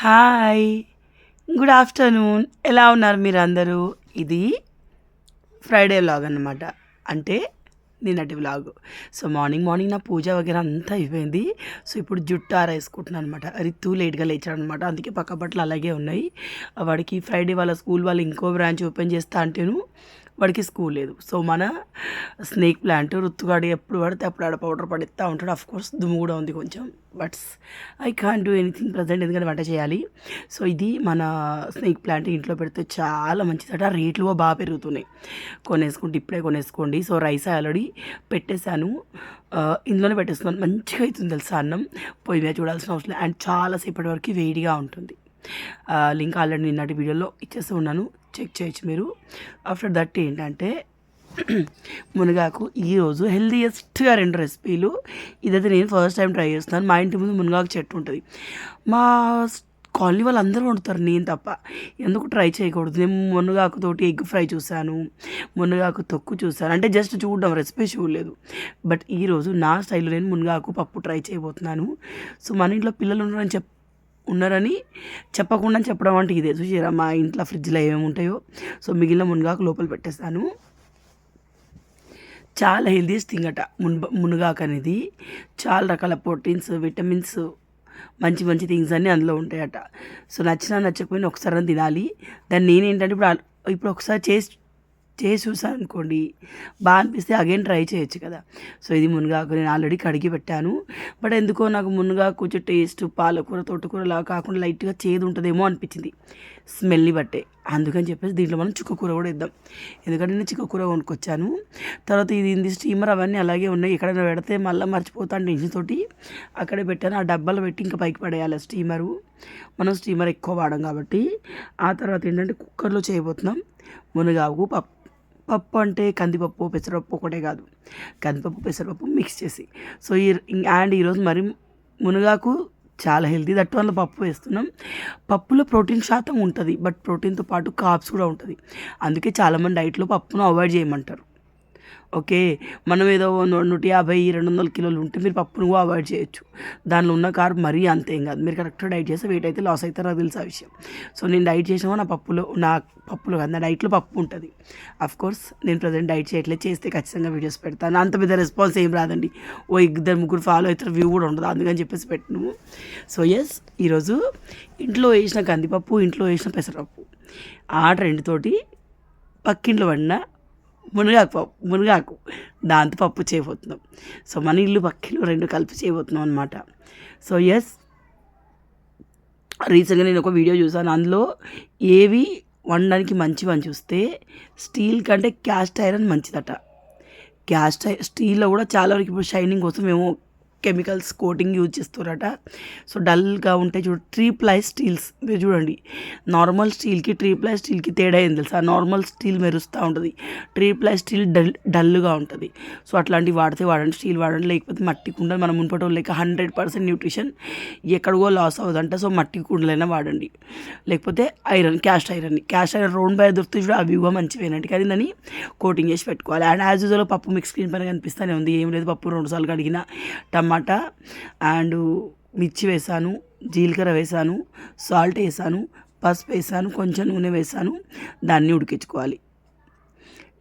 Hi. Good afternoon. ఎలా ఉన్నారు మీరు అందరూ ఇది ఫ్రైడే వ్లాగ్ అనమాట అంటే నిన్నటి వ్లాగ్. సో మార్నింగ్ మార్నింగ్ నా పూజ వగేరా అంతా అయిపోయింది. సో ఇప్పుడు జుట్టు ఆరేసుకుంటున్నాను అనమాట రితు లేట్గా లేచాడు అనమాట అందుకే పక్క బట్టలు అలాగే ఉన్నాయి. వాడికి ఫ్రైడే వాళ్ళ స్కూల్ వాళ్ళు ఇంకో బ్రాంచ్ ఓపెన్ చేస్తా అంటేను వాడికి స్కూల్ లేదు. సో మన స్నేక్ ప్లాంట్ రుత్తుగాడు ఎప్పుడు పడితే అప్పుడు ఆడ పౌడర్ పడిస్తూ ఉంటాడు. అఫ్ కోర్స్ దుమ్ము కూడా ఉంది కొంచెం. Buts I can do anything present ఎందుకంటే వంట చేయాలి. సో ఇది మన స్నేక్ ప్లాంట్ ఇంట్లో పెడితే చాలా మంచిదట. రేట్లు కూడా బాగా పెరుగుతున్నాయి. కొనేసుకుంటే ఇప్పుడే కొనేసుకోండి. సో రైస్ ఆల్రెడీ పెట్టేశాను. ఇందులోనే పెట్టేస్తున్నాను. మంచిగా అవుతుంది తెలుసా అన్నం. పొయ్యి మీద చూడాల్సిన అవసరం అండ్ చాలాసేపటి వరకు వేడిగా ఉంటుంది. లింక్ ఆల్రెడీ నిన్నటి వీడియోలో ఇచ్చేస్తూ ఉన్నాను. చెక్ చేయొచ్చు మీరు. ఆఫ్టర్ దట్ ఏంటంటే మునగాకు ఈరోజు హెల్దీయెస్ట్గా రెండు రెసిపీలు. ఇదైతే నేను ఫస్ట్ టైం ట్రై చేస్తున్నాను. మా ఇంటి ముందు మునగాకు చెట్టు ఉంటుంది. మా కాలనీ వాళ్ళు అందరూ వండుతారు నేను తప్ప. ఎందుకు ట్రై చేయకూడదు? నేను మునగాకుతోటి ఎగ్ ఫ్రై చూశాను. మునగాకు తొక్కు చూశాను. అంటే జస్ట్ చూడడం రెసిపీ చూడలేదు. బట్ ఈరోజు నా స్టైల్లో నేను మునగాకు పప్పు ట్రై చేయబోతున్నాను. సో మన ఇంట్లో పిల్లలు ఉన్నారని చెప్పి ఉన్నారని చెప్పకుండా చెప్పడం అంటే ఇదే. చూసారా మా ఇంట్లో ఫ్రిడ్జ్లో ఏమేమి ఉంటాయో. సో మిగిలిన మునగాకు లోపల పెట్టేస్తాను. చాలా హెల్దీయెస్ట్ థింగ్ అట మున్ మునగాకు అనేది. చాలా రకాల ప్రోటీన్స్ విటమిన్స్ మంచి మంచి థింగ్స్ అన్నీ అందులో ఉంటాయట. సో నచ్చినా నచ్చకపోయినా ఒకసారి తినాలి. దాన్ని నేనేంటంటే ఇప్పుడు ఇప్పుడు ఒకసారి చేసి చేసి చూసాను అనుకోండి. బాగా అనిపిస్తే అగైన్ ట్రై చేయొచ్చు కదా. సో ఇది మునగాకు నేను ఆల్రెడీ కడిగి పెట్టాను. బట్ ఎందుకో నాకు మునగాకు కొంచెం టేస్ట్ పాలకూర తోటకూరలా కాకుండా లైట్గా చేదు ఉంటుందేమో అనిపించింది స్మెల్ని బట్టే. అందుకని చెప్పేసి దీంట్లో మనం చుక్కకూర కూడా ఇద్దాం ఎందుకంటే నేను చిక్కకూర కొనుక్కొచ్చాను. తర్వాత ఇది ఇది స్టీమర్ అవన్నీ అలాగే ఉన్నాయి. ఎక్కడైనా పెడితే మళ్ళీ మర్చిపోతాను టెన్షన్ తోటి. అక్కడే పెట్టాను. ఆ డబ్బాలో పెట్టి ఇంకా పైకి పడేయాలి స్టీమరు మనం స్టీమర్ ఎక్కువ వాడం కాబట్టి. ఆ తర్వాత ఏంటంటే కుక్కర్లో చేయబోతున్నాం. మునగాకు పప్పు పప్పు అంటే కందిపప్పు పెసరపప్పు ఒకటే కాదు. కందిపప్పు పెసరపప్పు మిక్స్ చేసి. సో ఈ అండ్ ఈరోజు మరి మునగాకు చాలా హెల్తీ దట్ వల్ల పప్పు వేస్తున్నాం. పప్పులో ప్రోటీన్ శాతం ఉంటుంది బట్ ప్రోటీన్తో పాటు కాప్స్ కూడా ఉంటుంది. అందుకే చాలామంది డైట్లో పప్పును అవాయిడ్ చేయమంటారు. ఓకే? మనం ఏదో నూట యాభై రెండు వందల కిలోలు ఉంటే మీరు పప్పును కూడా అవాయిడ్ చేయొచ్చు. దానిలో ఉన్న కార్ మరీ అంతేం కాదు. మీరు కరెక్ట్గా డైట్ చేస్తే వెయిట్ అయితే లాస్ అవుతారో నాకు తెలుసు ఆ విషయం. సో నేను డైట్ చేసినా నా పప్పులో నా పప్పులో కాదు నా డైట్లో పప్పు ఉంటుంది. అఫ్ కోర్స్ నేను ప్రజెంట్ డైట్ చేయట్లేదు చేస్తే ఖచ్చితంగా వీడియోస్ పెడతాను. అంత పెద్ద రెస్పాన్స్ ఏం రాదండి. ఓ ఇద్దరు ముగ్గురు ఫాలో అవుతారు వ్యూ కూడా ఉండదు. అందుకని చెప్పేసి పెట్టినాము సో ఎస్ ఈరోజు ఇంట్లో వేసిన కందిపప్పు ఇంట్లో వేసిన పెసరపప్పు. ఆ రెండుతోటి పక్కింట్లో పడిన మునగాకు పప్పు మునగాకు. దాంతో పప్పు చేయబోతున్నాం. సో మన ఇల్లు పక్కిల్లు రెండు కలిపి చేయబోతున్నాం అనమాట సో ఎస్ రీసెంట్గా నేను ఒక వీడియో చూసాను. అందులో ఏవి వండడానికి మంచివి అని చూస్తే స్టీల్ కంటే క్యాస్ట్ ఐరన్ మంచిదట. క్యాస్ట్ స్టీల్లో కూడా చాలా వరకు ఇప్పుడు షైనింగ్ కోసం మేము కెమికల్స్ కోటింగ్ యూజ్ చేస్తారట. సో డల్గా ఉంటే చూడు త్రీ ప్లై స్టీల్స్. మీరు చూడండి నార్మల్ స్టీల్కి త్రీ ప్లై స్టీల్కి తేడా ఏం తెలుసా? నార్మల్ స్టీల్ మెరుస్తూ ఉంటుంది. ట్రీ ప్లై స్టీల్ డల్ డల్గా ఉంటుంది. సో అట్లాంటివి వాడితే వాడండి స్టీల్ వాడండి లేకపోతే మట్టి కుండలు మనం మునుపటి లేక హండ్రెడ్ పర్సెంట్ న్యూట్రిషన్ ఎక్కడికో లాస్ అవ్వదంట. సో మట్టి కుండలైనా వాడండి. లేకపోతే iron cast iron. Cast iron round by దొరుకుతాయి చూడ అవి కూడా మంచివేనండి. కానీ దాన్ని కోటింగ్ చేసి పెట్టుకోవాలి. అండ్ యాజ్ యూజువల్ పప్పు మిక్స్ స్క్రీన్ పైన కనిపిస్తూనే ఉంది. ఏం లేదు పప్పు రెండు సార్లు కడిగిన టమాటా అండ్ మిర్చి వేసాను జీలకర్ర వేసాను సాల్ట్ వేసాను పసుపు వేసాను కొంచెం నూనె వేసాను. దాన్ని ఉడికించుకోవాలి.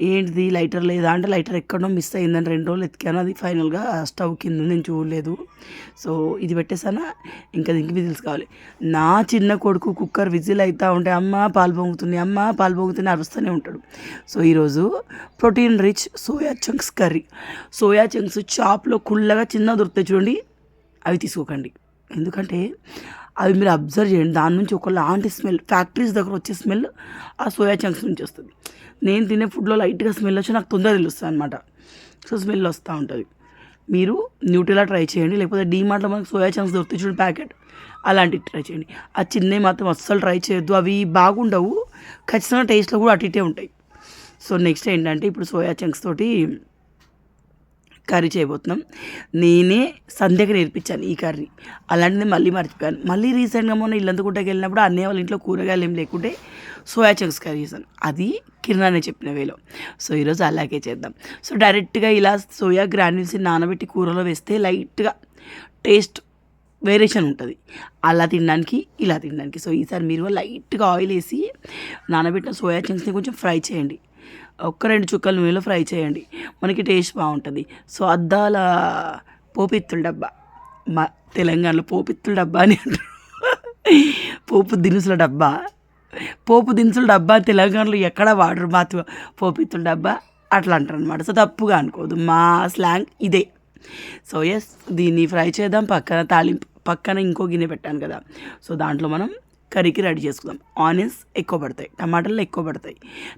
ఏంటిది? లైటర్ లేదా? అంటే లైటర్ ఎక్కడో మిస్ అయిందని రెండు రోజులు ఎతికాను. అది ఫైనల్గా స్టవ్ కింద నేను చూడలేదు. సో ఇది పెట్టేసానా ఇంకా దీనికి విజిల్స్ కావాలి. నా చిన్న కొడుకు కుక్కర్ విజిల్ అవుతూ ఉంటే అమ్మ పాలు పొంగుతుంది అమ్మ పాలు పొంగుతుంది అరుస్తూనే ఉంటాడు. సో ఈరోజు protein rich soya chunks curry. Soya chunks షాప్లో కుళ్ళగా చిన్న దొరుకుతాయి చూడండి. అవి తీసుకోకండి. ఎందుకంటే అవి మీరు అబ్జర్వ్ చేయండి. దాని నుంచి ఒకలాంటి స్మెల్ ఫ్యాక్టరీస్ దగ్గర వచ్చే స్మెల్ ఆ సోయా చంక్స్ నుంచి వస్తుంది. నేను తినే ఫుడ్లో లైట్గా స్మెల్ వచ్చి నాకు తొందరగా తెలుస్తుంది అనమాట సో స్మెల్ వస్తూ ఉంటుంది. మీరు న్యూట్రిలా ట్రై చేయండి. లేకపోతే డీమార్ట్లో మనకు సోయా చంక్స్ దొరుకుతాయి ప్యాకెట్. అలాంటివి ట్రై చేయండి. ఆ చిన్నవి మాత్రం అస్సలు ట్రై చేయొద్దు. అవి బాగుండవు. ఖచ్చితంగా టేస్ట్లో కూడా అటు ఇటే ఉంటాయి. సో నెక్స్ట్ ఏంటంటే ఇప్పుడు సోయా చంక్స్ తోటి కర్రీ చేయబోతున్నాం. నేనే సంధ్యకి నేర్పించాను ఈ కర్రీ. అలాంటిది మళ్ళీ మర్చిపోయాను. మళ్ళీ రీసెంట్గా మొన్న ఇల్లందుకుంటకి వెళ్ళినప్పుడు అన్నయ్య వాళ్ళ ఇంట్లో కూరగాయలు ఏం లేకుంటే సోయా చంక్స్ కర్రీ చేశాను. అది కిరణానే చెప్పిన వేలో. సో ఈరోజు అలాగే చేద్దాం. సో డైరెక్ట్గా ఇలా సోయా గ్రాన్యూల్స్ని నానబెట్టి కూరలో వేస్తే లైట్గా టేస్ట్ వేరియేషన్ ఉంటుంది. అలా తినడానికి ఇలా తినడానికి. సో ఈసారి మీరు లైట్గా ఆయిల్ వేసి నానబెట్టిన సోయా చంక్స్ని కొంచెం ఫ్రై చేయండి. ఒక్క రెండు చుక్కల నూనెలో ఫ్రై చేయండి. మనకి టేస్ట్ బాగుంటుంది. సో అద్దాల పోపిత్తుల డబ్బా. మా తెలంగాణలో పోపిత్తుల డబ్బా అని అంటారు. పోపు దినుసుల డబ్బా. పోపు దినుసుల డబ్బా తెలంగాణలో ఎక్కడ వాడరు మా పోపిత్తుల డబ్బా అట్లా అంటారు అనమాట సో తప్పుగా అనుకోదు మా స్లాంగ్ ఇదే. సో ఎస్ దీన్ని ఫ్రై చేద్దాం. పక్కన తాలింపు పక్కన ఇంకో గిన్నె పెట్టాను కదా. సో దాంట్లో మనం కర్రీకి రెడీ చేసుకుందాం. ఆనియన్స్ ఎక్కువ పడతాయి టమాటాలు ఎక్కువ పడతాయి.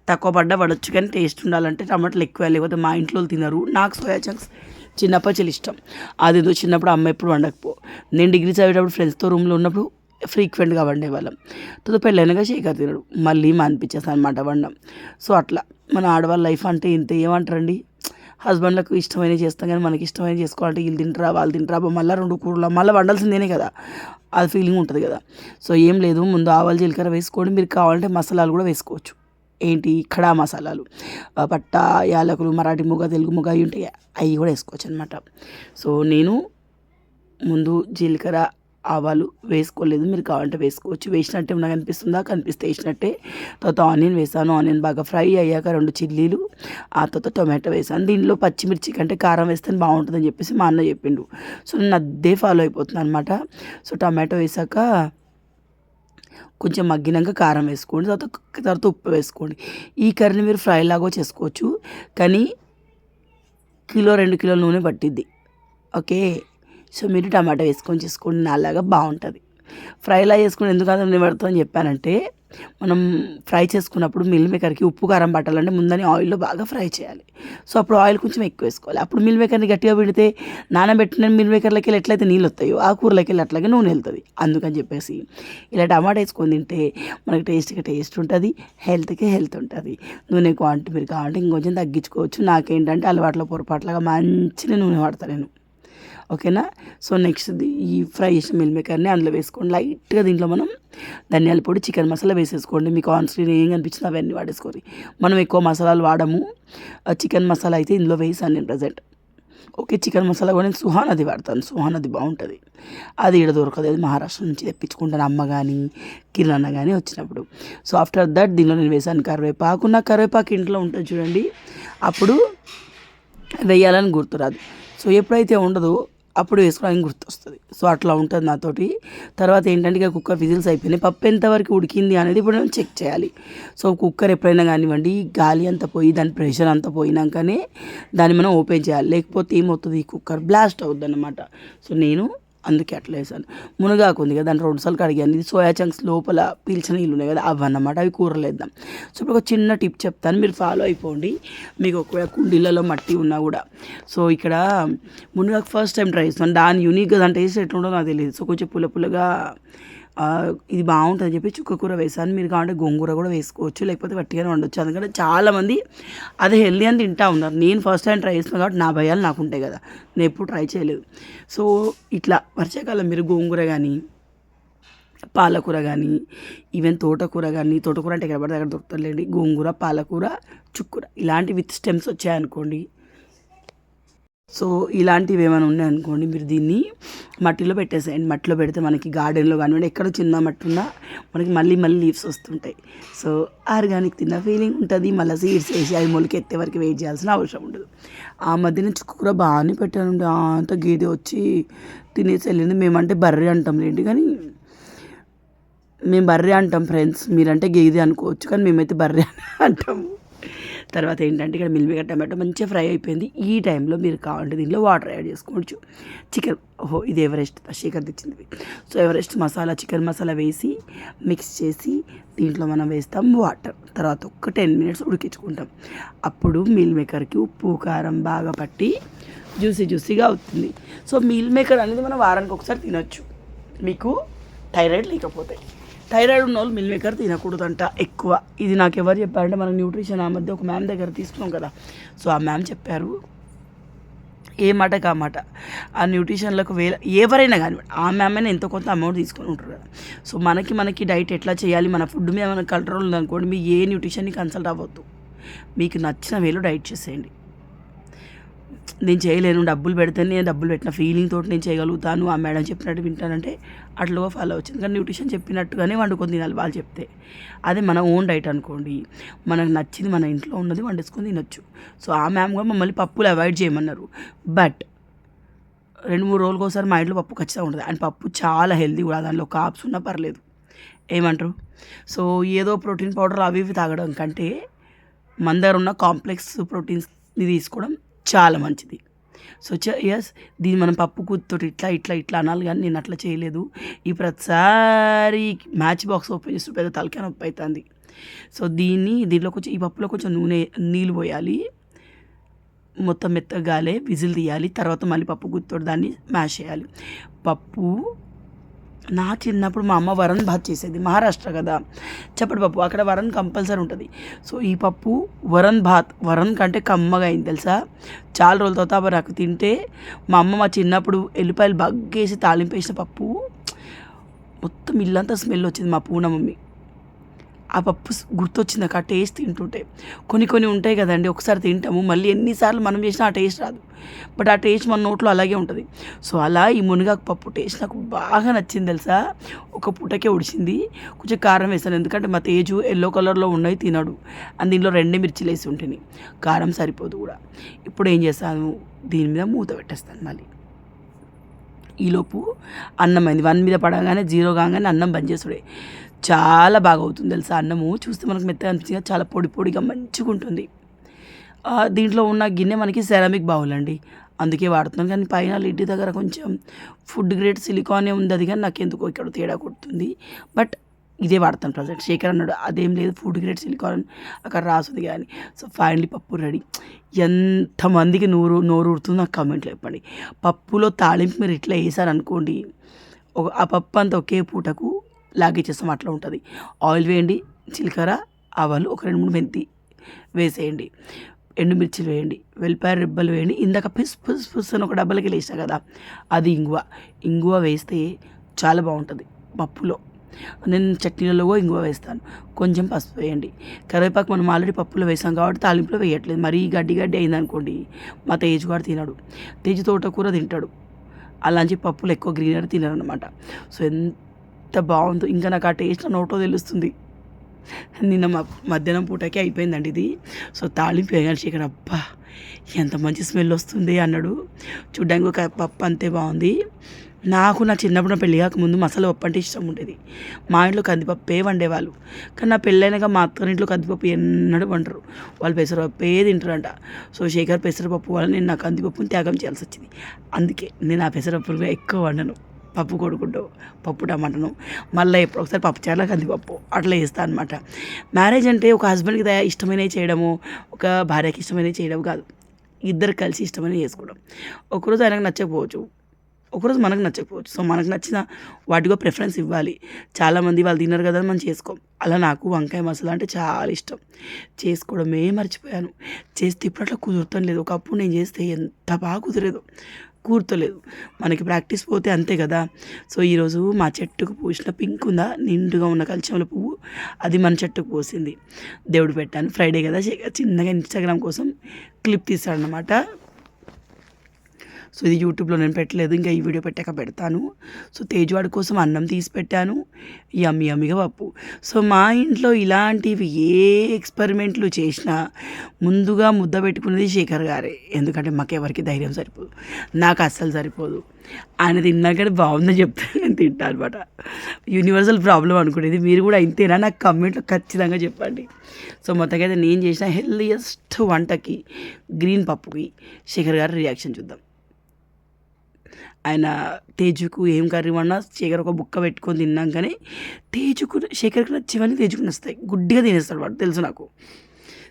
తక్కువ పడ్డా పడవచ్చు కానీ టేస్ట్ ఉండాలంటే టమాటాలు ఎక్కువ లేకపోతే మా ఇంట్లో వాళ్ళు తినరు. నాకు సోయా చంక్స్ చిన్నప్పటి నుంచి ఇష్టం. అదేదో చిన్నప్పుడు అమ్మ ఎప్పుడు వండకపో. నేను డిగ్రీ చదివేటప్పుడు ఫ్రెండ్స్తో రూమ్లో ఉన్నప్పుడు ఫ్రీక్వెంట్గా వండేవాళ్ళం. తర్వాత పెళ్ళైనగా శేఖర్ తినడు. మళ్ళీ మా అనిపించేస్తాను అనమాట వండడం సో అట్లా. మన ఆడవాళ్ళ లైఫ్ అంటే ఇంత ఏమంటారండి? హస్బెండ్లకు ఇష్టమైన చేస్తాం కానీ మనకి ఇష్టమైన చేసుకోవాలంటే వీళ్ళు తింటారా వాళ్ళు తింటారా మళ్ళీ రెండు కూరలు మళ్ళీ వండాల్సిందేనే కదా. అది ఫీలింగ్ ఉంటుంది కదా. సో ఏం లేదు ముందు ఆవాలు జీలకర్ర వేసుకోండి. మీరు కావాలంటే మసాలాలు కూడా వేసుకోవచ్చు. ఏంటి? ఖడా మసాలాలు. పట్ట యాలకులు మరాఠీ ముగ్గ తెలుగు ముగ్గ అవి ఉంటాయి. అవి కూడా వేసుకోవచ్చు అనమాట సో నేను ముందు జీలకర్ర ఆవాలు వేసుకోలేదు. మీరు కావాలంటే వేసుకోవచ్చు. వేసినట్టే నాకు అనిపిస్తుందా. కనిపిస్తే వేసినట్టే. తర్వాత ఆనియన్ వేసాను. ఆనియన్ బాగా ఫ్రై అయ్యాక రెండు చిల్లీలు ఆ తర్వాత టొమాటో వేసాను. దీనిలో పచ్చిమిర్చి కంటే కారం వేస్తే బాగుంటుందని చెప్పేసి మా అన్న చెప్పిండు. సో నేను అదే ఫాలో అయిపోతున్నాను అనమాట సో టమాటో వేసాక కొంచెం మగ్గినాక కారం వేసుకోండి. తర్వాత తర్వాత ఉప్పు వేసుకోండి. ఈ కర్రీని మీరు ఫ్రై లాగా చేసుకోవచ్చు. కానీ కిలో రెండు కిలోల నూనె పట్టిద్ది. ఓకే? సో మీరు టమాటా వేసుకొని చేసుకోండి నాలాగా బాగుంటుంది. ఫ్రైలా చేసుకుని ఎందుకు అంత నూనె పడుతుందని చెప్పానంటే మనం ఫ్రై చేసుకున్నప్పుడు మిల్ మేకర్కి ఉప్పు కారం పట్టాలంటే ముందని ఆయిల్లో బాగా ఫ్రై చేయాలి. సో అప్పుడు ఆయిల్ కొంచెం ఎక్కువ వేసుకోవాలి. అప్పుడు మిల్ మేకర్ని గట్టిగా పెడితే నానబెట్టిన మిల్ మేకర్లకి వెళ్ళి ఎట్లయితే నీళ్ళు వస్తాయో ఆ కూరలకి వెళ్ళి అట్లాగే నూనె వెళ్తుంది. అందుకని చెప్పేసి ఇలా టమాటా వేసుకొని తింటే మనకి టేస్ట్గా టేస్ట్ ఉంటుంది హెల్త్కి హెల్త్ ఉంటుంది. నూనె క్వాంటిటీ మీరు కావాలంటే ఇంకొంచెం తగ్గించుకోవచ్చు. నాకేంటంటే అలవాట్ల పొరపాట్లాగా మంచిగా నూనె వాడతాను నేను. ఓకేనా? సో నెక్స్ట్ ఈ ఫ్రై చేసిన మిల్ మేకర్ని అందులో వేసుకోండి. లైట్గా దీంట్లో మనం ధనియాల పొడి చికెన్ మసాలా వేసేసుకోండి. మీకు ఆన్ స్క్రీన్ ఏం కనిపించినా అవన్నీ వాడేసుకోండి. మనం ఎక్కువ మసాలాలు వాడము. ఆ చికెన్ మసాలా అయితే ఇందులో వేసాను నేను ప్రజెంట్. ఓకే చికెన్ మసాలా కూడా నేను సుహానది వాడతాను. సుహానది బాగుంటుంది. అది ఇక్కడ దొరకదు. అది మహారాష్ట్ర నుంచి తెప్పించుకుంటాను అమ్మ కానీ కిరాణా కానీ వచ్చినప్పుడు. సో ఆఫ్టర్ దట్ దీనిలో నేను వేసాను కరివేపాకు. నా కరివేపాకు ఇంట్లో ఉంటుంది చూడండి. అప్పుడు వేయాలని గుర్తురాదు. సో ఎప్పుడైతే ఉండదో అప్పుడు వేసుకోవడానికి గుర్తొస్తుంది. సో అట్లా ఉంటుంది నాతోటి. తర్వాత ఏంటంటే ఇక కుక్కర్ విజిల్స్ అయిపోయినాయి. పప్పు ఎంతవరకు ఉడికింది అనేది ఇప్పుడు మనం చెక్ చేయాలి. సో కుక్కర్ ఎప్పుడైనా కానివ్వండి గాలి అంతా పోయి దాని ప్రెషర్ అంతా పోయినాకనే దాన్ని మనం ఓపెన్ చేయాలి. లేకపోతే ఏమవుతుంది? ఈ కుక్కర్ బ్లాస్ట్ అవుద్ది అనమాట సో నేను అందుకే అట్లా వేసాను మునగాకు ఉంది కదా దాన్ని రెండు సార్లు కడిగాను. ఇది సోయా చంక్స్ లోపల పీల్చిన నీళ్ళు ఉన్నాయి కదా అవి అన్నమాట. అవి కూరలు వేద్దాం సో ఇప్పుడు ఒక చిన్న టిప్ చెప్తాను. మీరు ఫాలో అయిపోండి. మీకు ఒకవేళ కుండీలలో మట్టి ఉన్నా కూడా. సో ఇక్కడ మునగాకు ఫస్ట్ టైం ట్రై చేస్తాను. దాని యూనిక్గా దాని టేస్ట్ ఎట్లుండో నాకు తెలియదు సో కొంచెం పుల్ల పుల్లగా ఇది బాగుంటుంది చెప్పి చుక్క కూర వేసాను మీరు కావాలంటే గోంగూర కూడా వేసుకోవచ్చు లేకపోతే వట్టిగానే వండొచ్చు. అందుకంటే చాలామంది అది హెల్దీ అని తింటా ఉన్నారు. నేను ఫస్ట్ టైం ట్రై చేస్తున్నాను కాబట్టి నా భయాలు నాకు ఉంటాయి కదా. నేను ఎప్పుడు ట్రై చేయలేదు. సో ఇట్లా వర్షాకాలం మీరు గోంగూర కానీ పాలకూర కానీ ఈవెన్ తోటకూర కానీ తోటకూర అంటే ఎక్కడ పడితే అక్కడ దొరుకుతలేండి గోంగూర పాలకూర చుక్కూర ఇలాంటి విత్ స్టెమ్స్ వచ్చాయనుకోండి సో ఇలాంటివి ఏమైనా ఉన్నాయనుకోండి మీరు దీన్ని మట్టిలో పెట్టేసేయండి. మట్టిలో పెడితే మనకి గార్డెన్లో కానివ్వండి ఎక్కడ చిన్న మట్టి ఉన్నా మనకి మళ్ళీ మళ్ళీ లీవ్స్ వస్తుంటాయి. సో ఆర్గానిక్ తిన్న ఫీలింగ్ ఉంటుంది. మళ్ళీ సీడ్స్ వేసి అవి మొలకెత్తే వరకు వెయిట్ చేయాల్సిన అవసరం ఉండదు. ఆ మధ్యన చుక్కూర బాగానే పెట్టాను అంత గేదె వచ్చి తినేసి వెళ్ళింది. మేమంటే బర్రె అంటాం లేండి కానీ మేము బర్రె అంటాం ఫ్రెండ్స్. మీరంటే గేదె అనుకోవచ్చు కానీ మేమైతే బర్రె అంటాము. తర్వాత ఏంటంటే ఇక్కడ మిల్మిగా టమాటో మంచిగా ఫ్రై అయిపోయింది. ఈ టైంలో మీరు కావాలంటే దీనిలో వాటర్ యాడ్ చేసుకోవచ్చు. చికెన్ ఓహో ఇది ఎవరెస్ట్ శేఖర్ తెచ్చింది. So Everest masala chicken masala వేసి మిక్స్ చేసి దీంట్లో మనం వేస్తాం వాటర్. తర్వాత ఒక్క టెన్ మినిట్స్ ఉడికించుకుంటాం. అప్పుడు మీల్ మేకర్కి ఉప్పు కారం బాగా పట్టి జ్యూసీ జ్యూసీగా అవుతుంది. సో మీల్ మేకర్ అనేది మనం వారానికి ఒకసారి తినొచ్చు. మీకు థైరాయిడ్ లేకపోతే. థైరాయిడ్ ఉన్న వాళ్ళు మిల్ మేకర్ తినకూడదంట ఎక్కువ. ఇది నాకు ఎవరు చెప్పారంటే మనం న్యూట్రిషన్ ఆ మధ్య ఒక మ్యామ్ దగ్గర తీసుకున్నాం కదా. సో ఆ మ్యామ్ చెప్పారు ఏ మాట కా మాట? ఆ న్యూట్రిషన్లకు వేల ఎవరైనా కానివ్వండి ఆ మ్యామ్ అయినా ఎంతో కొంత అమౌంట్ తీసుకొని ఉంటారు కదా. సో మనకి మనకి డైట్ ఎట్లా చేయాలి మన ఫుడ్ మీద మన కంట్రోల్ ఉందనుకోండి మీ ఏ న్యూట్రిషన్ని కన్సల్ట్ అవ్వద్దు. మీకు నచ్చిన వేలో డైట్ చేసేయండి. నేను చేయలేను డబ్బులు పెడితే నేను డబ్బులు పెట్టిన ఫీలింగ్ తోటి నేను చేయగలుగుతాను ఆ మేడం చెప్పినట్టు వింటానంటే అట్లా ఫాలో వచ్చింది కానీ న్యూట్రిషన్ చెప్పినట్టుగానే వండుకొని తినాలి వాళ్ళు చెప్తే. అదే మన ఓన్ డైట్ అనుకోండి మనకు నచ్చింది మన ఇంట్లో ఉన్నది వండేసుకొని తినొచ్చు. సో ఆ మ్యామ్ కూడా మమ్మల్ని పప్పులు అవాయిడ్ చేయమన్నారు. బట్ రెండు మూడు రోజులకు ఒకసారి మా ఇంట్లో పప్పు ఖచ్చితంగా ఉంటుంది. అండ్ పప్పు చాలా హెల్దీ కూడా దానిలో కాప్స్ ఉన్నా పర్లేదు. ఏమంటారు? సో ఏదో ప్రోటీన్ పౌడర్ అవి ఇవి తాగడం కంటే మన దగ్గర ఉన్న కాంప్లెక్స్ ప్రోటీన్స్ని తీసుకోవడం చాలా మంచిది. సో ఎస్ దీన్ని మనం పప్పు కూతుతోటి ఇట్లా ఇట్లా ఇట్లా అనాలి కానీ నేను అట్లా చేయలేదు. ఈ ప్రతిసారి మ్యాచ్ బాక్స్ ఓపెన్ చేస్తూ పెద్ద తలకాయ నొప్పి అవుతుంది సో దీన్ని దీనిలో కొంచెం ఈ పప్పులో కొంచెం నూనె నీళ్ళు పోయాలి. మొత్తం మెత్తగాలే విజిల్ తీయాలి. తర్వాత మళ్ళీ పప్పు గుర్తోటి దాన్ని మ్యాష్ చేయాలి. పప్పు నా చిన్నప్పుడు మా అమ్మ వరన్ భాత్ చేసేది మహారాష్ట్ర కదా. చప్పటి పప్పు అక్కడ వరన్ కంపల్సరీ ఉంటుంది. సో ఈ పప్పు వరన్ భాత్ వరన్ కంటే కమ్మగా అయింది తెలుసా? చాలా రోజుల తర్వాత నాకు తింటే మా అమ్మ మా చిన్నప్పుడు ఎల్లిపాయలు బగ్గేసి తాలింపేసిన పప్పు మొత్తం ఇల్లంతా స్మెల్ వచ్చింది మా పూన మమ్మీ ఆ పప్పు గుర్తొచ్చింది ఆ టేస్ట్ తింటుంటే. కొన్ని కొన్ని ఉంటాయి కదండి ఒకసారి తింటాము మళ్ళీ ఎన్నిసార్లు మనం చేసినా ఆ టేస్ట్ రాదు. బట్ ఆ టేస్ట్ మన నోట్లో అలాగే ఉంటుంది. సో అలా ఈ మునగాకు పప్పు టేస్ట్ నాకు బాగా నచ్చింది తెలుసా? ఒక పూటకే ఉడిచింది. కొంచెం కారం వేసాను ఎందుకంటే మా తేజు ఎల్లో కలర్లో ఉన్నాయి తినడు. అండ్ దీనిలో రెండే మిర్చిలు వేసి ఉంటుంది కారం సరిపోదు కూడా. ఇప్పుడు ఏం చేస్తాను? దీని మీద మూత పెట్టేస్తాను మళ్ళీ. ఈలోపు అన్నం అయింది. వన్ మీద పడగానే జీరో కాగానే అన్నం బంద్ చేసుడే చాలా బాగా అవుతుంది తెలుసా అన్నము? చూస్తే మనకు మెత్తగా అనిపించింది చాలా పొడి పొడిగా మంచిగా ఉంటుంది. దీంట్లో ఉన్న గిన్నె మనకి సెరామిక్ బౌల్ అండి. అందుకే వాడుతున్నాను కానీ పైన లిడ్డి దగ్గర కొంచెం ఫుడ్ గ్రేడ్ సిలికానే ఉంది అది కానీ నాకు ఎందుకో ఇక్కడ తేడా కొడుతుంది. బట్ ఇదే వాడతాను ప్రజెంట్. శేఖర్ అన్నాడు అదేం లేదు ఫుడ్ గ్రేడ్ సిలికాన్ అక్కడ రాసుంది కానీ. సో ఫైనలీ పప్పు రెడీ. ఎంతమందికి నోరు నోరు ఊరుతుందో నాకు కామెంట్లో చెప్పండి. పప్పులో తాళింపు మీరు ఇట్లా వేసారనుకోండి ఒక ఆ పప్పు అంతా ఒకే పూటకు లాగిచ్చేస్తాం అట్లా ఉంటుంది. ఆయిల్ వేయండి చిలకర ఆవాలు ఒక రెండు మూడు మెంతి వేసేయండి. ఎండుమిర్చిలు వేయండి వెల్లిపాయ రిబ్బలు వేయండి. ఇందాక పిస్ పిస్ పిస్ అని ఒక డబ్బలకి వేసా కదా అది ఇంగువ. ఇంగువ వేస్తే చాలా బాగుంటుంది పప్పులో. నేను చట్నీలలో కూడా ఇంగువ వేస్తాను. కొంచెం పసుపు వేయండి. కరివేపాకు మనం ఆల్రెడీ పప్పులో వేసాం కాబట్టి తాలింపులో వేయట్లేదు. మరీ గడ్డి గడ్డి అయిందనుకోండి మా తేజ్ కూడా తినడు. తేజ్ తోటకూర తింటాడు. అలాంటి పప్పులు ఎక్కువ గ్రీనరీ తినరు అనమాట సో ఎంత బాగుందో. ఇంకా నాకు ఆ టేస్ట్ నోటో తెలుస్తుంది. నిన్న మా మధ్యాహ్నం పూటకి అయిపోయిందండి ఇది. సో తాలింపు వేయాలి శేఖర్. అబ్బా ఎంత మంచి స్మెల్ వస్తుంది అన్నాడు. చూడ్డానికి ఒక పప్పు అంతే బాగుంది. నాకు నా చిన్నప్పుడు పెళ్ళి పెళ్ళి కాకముందు మసాలా పప్పు అంటే ఇష్టం ఉండేది. మా ఇంట్లో కందిపప్పే వండేవాళ్ళు. కానీ నా పెళ్ళైనాక మా అత్తగారింట్లో కందిపప్పు ఎన్నడూ వండరు. వాళ్ళు పెసరపప్పే తింటారంట. సో శేఖర్ పెసరపప్పు వల్ల నేను నా కందిపప్పుని త్యాగం చేయాల్సి వచ్చింది. అందుకే నేను ఆ పెసరపప్పులు ఎక్కువ వండను. పప్పు కొడుకుంటూ పప్పు టమాటను. మళ్ళీ ఎప్పుడు ఒకసారి పప్పు చారులో కందిపప్పు. అట్లా చేస్తాను అనమాట మ్యారేజ్ అంటే ఒక హస్బెండ్కి తయారు ఇష్టమైనవి చేయడము ఒక భార్యకి ఇష్టమైనవి చేయడం కాదు. ఇద్దరు కలిసి ఇష్టమైనవి చేసుకోవడం. ఒకరోజు ఆయనకు నచ్చకపోవచ్చు. ఒకరోజు మనకు నచ్చకపోవచ్చు. సో మనకు నచ్చిన వాటికో ప్రిఫరెన్స్ ఇవ్వాలి. చాలామంది వాళ్ళు తిన్నారు కదా అని మనం చేసుకోం. అలా నాకు వంకాయ మసాలా అంటే చాలా ఇష్టం. చేసుకోవడమే మర్చిపోయాను. చేస్తే ఇప్పుడు అట్లా కుదురుతాం లేదు. ఒకప్పుడు నేను చేస్తే ఎంత బాగా కుదిరేదో కూర్తలేదు మనకి ప్రాక్టీస్ పోతే అంతే కదా. సో ఈరోజు మా చెట్టుకు పూసిన పింక్ ఉందా నిండుగా ఉన్న కలిచమల పువ్వు అది మన చెట్టుకు పోసింది. దేవుడు పెట్టాను. ఫ్రైడే కదా చిన్నగా ఇన్స్టాగ్రామ్ కోసం క్లిప్ తీస్తాడనమాట సో ఇది యూట్యూబ్లో నేను పెట్టలేదు ఇంకా ఈ వీడియో పెట్టాక పెడతాను. సో తేజవాడి కోసం అన్నం తీసి పెట్టాను. యమ్మి యమ్మిగా పప్పు. సో మా ఇంట్లో ఇలాంటివి ఏ ఎక్స్పెరిమెంట్లు చేసినా ముందుగా ముద్ద పెట్టుకునేది శేఖర్ గారే. ఎందుకంటే మాకెవరికి ధైర్యం సరిపోదు నాకు అస్సలు సరిపోదు. ఆయన తిన్నాకనే బాగుందని చెప్తాను నేను తింటా అనమాట యూనివర్సల్ ప్రాబ్లం అనుకునేది. మీరు కూడా ఇంతేనా? నాకు కమెంట్లో ఖచ్చితంగా చెప్పండి. సో మొత్తంగా అయితే నేను చేసిన హెల్దియెస్ట్ వంటకి గ్రీన్ పప్పుకి శేఖర్ గారి రియాక్షన్ చూద్దాం. ఆయన తేజుకు ఏం కర్రీ వండినా శేఖర్ ఒక బుక్క పెట్టుకొని తిన్నాం కానీ తేజుకు శేఖర్కి నచ్చేవన్నీ తేజుకు నచ్చుతాయి. గుడ్డిగా తినేస్తాడు వాడు తెలుసు నాకు.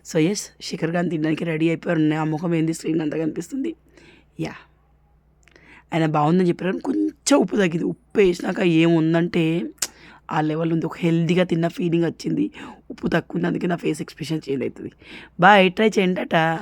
సో ఎస్ శేఖర్ గాని తినడానికి రెడీ అయిపోయారు. ఆ ముఖం ఏంది? స్క్రీన్ అంతా కనిపిస్తుంది. యా. ఆయన బాగుందని చెప్పారు కొంచెం ఉప్పు తగ్గింది. ఉప్పు వేసినాక ఏముందంటే ఆ లెవెల్ ఉంది. ఒక హెల్దీగా తిన్న ఫీలింగ్ వచ్చింది. ఉప్పు తక్కువ ఉంది. అందుకే నా ఫేస్ ఎక్స్ప్రెషన్ చేంజ్ అవుతుంది. బాయ్ ట్రై చేయండి అట